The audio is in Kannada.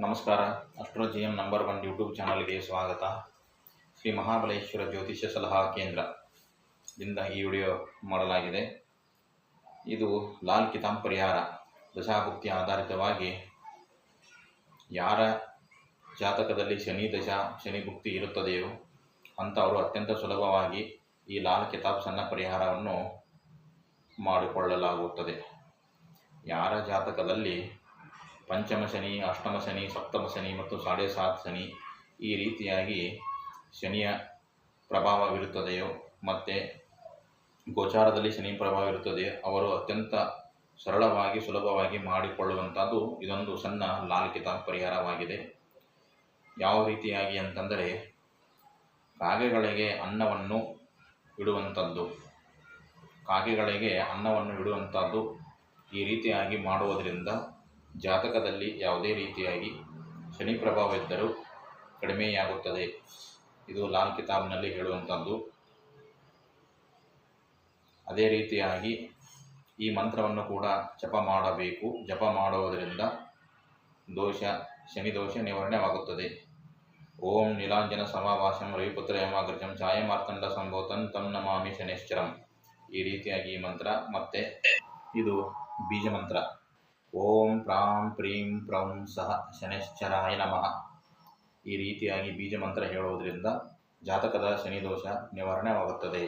ನಮಸ್ಕಾರ. Astro G M number one YouTube ಚಾನಲ್ಗೆ ಸ್ವಾಗತ. ಶ್ರೀ ಮಹಾಬಲೇಶ್ವರ ಜ್ಯೋತಿಷ್ಯ ಸಲಹಾ ಕೇಂದ್ರದಿಂದ ಈ ವಿಡಿಯೋ ಮಾಡಲಾಗಿದೆ. ಇದು ಲಾಲ್ ಕಿತಾಬ್ ಪರಿಹಾರ. ದಶಾಭುಕ್ತಿ ಆಧಾರಿತವಾಗಿ ಯಾರ ಜಾತಕದಲ್ಲಿ ಶನಿ ದಶಾ, ಶನಿ ಭುಕ್ತಿ ಇರುತ್ತದೆಯೋ ಅಂಥವರು ಅತ್ಯಂತ ಸುಲಭವಾಗಿ ಈ ಲಾಲ್ ಕಿತಾಬ್ ಸಣ್ಣ ಪರಿಹಾರವನ್ನು ಮಾಡಿಕೊಳ್ಳಲಾಗುತ್ತದೆ. ಯಾರ ಜಾತಕದಲ್ಲಿ ಪಂಚಮ ಶನಿ, ಅಷ್ಟಮ ಶನಿ, ಸಪ್ತಮ ಶನಿ ಮತ್ತು ಸಾಡೆ ಸಾತ್ ಶನಿ ಈ ರೀತಿಯಾಗಿ ಶನಿಯ ಪ್ರಭಾವವಿರುತ್ತದೆಯೋ, ಮತ್ತು ಗೋಚಾರದಲ್ಲಿ ಶನಿ ಪ್ರಭಾವ ಇರುತ್ತದೆ ಅವರು ಅತ್ಯಂತ ಸರಳವಾಗಿ, ಸುಲಭವಾಗಿ ಮಾಡಿಕೊಳ್ಳುವಂಥದ್ದು ಇದೊಂದು ಸಣ್ಣ ಲಾಲ್ ಪರಿಹಾರವಾಗಿದೆ. ಯಾವ ರೀತಿಯಾಗಿ ಅಂತಂದರೆ, ಕಾಗೆಗಳಿಗೆ ಅನ್ನವನ್ನು ಇಡುವಂಥದ್ದು, ಕಾಗೆಗಳಿಗೆ ಅನ್ನವನ್ನು ಇಡುವಂಥದ್ದು ಈ ರೀತಿಯಾಗಿ ಮಾಡುವುದರಿಂದ ಜಾತಕದಲ್ಲಿ ಯಾವುದೇ ರೀತಿಯಾಗಿ ಶನಿ ಪ್ರಭಾವವಿದ್ದರೂ ಕಡಿಮೆಯಾಗುತ್ತದೆ. ಇದು ಲಾಲ್ ಕಿತಾಬ್ನಲ್ಲಿ ಹೇಳುವಂಥದ್ದು ಅದೇ ರೀತಿಯಾಗಿ ಈ ಮಂತ್ರವನ್ನು ಕೂಡ ಜಪ ಮಾಡಬೇಕು. ಜಪ ಮಾಡುವುದರಿಂದ ದೋಷ, ಶನಿ ದೋಷ ನಿವಾರಣೆವಾಗುತ್ತದೆ ಓಂ ನೀಲಾಂಜನ ಸಮಾವಾಸಂ ರವಿಪುತ್ರ ಯಮಾಗ್ರಜಂ ಛಾಯಮಾರ್ತಂಡ ಸಂಬೋತನ್ ತಂ ನಮಾಮಿ ಶನೇಶ್ವರಂ ಈ ರೀತಿಯಾಗಿ ಈ ಮಂತ್ರ ಮತ್ತೆ ಇದು ಬೀಜ ಮಂತ್ರ. ಓಂ ಪ್ರಾಂ ಪ್ರೀಂ ಪ್ರಂ ಸಹ ಶನಿಶ್ಚರಾಯ ನಮಃ ಈ ರೀತಿಯಾಗಿ ಬೀಜ ಮಂತ್ರ ಹೇಳುವುದರಿಂದ ಜಾತಕದ ಶನಿ ದೋಷ ನಿವಾರಣೆವಾಗುತ್ತದೆ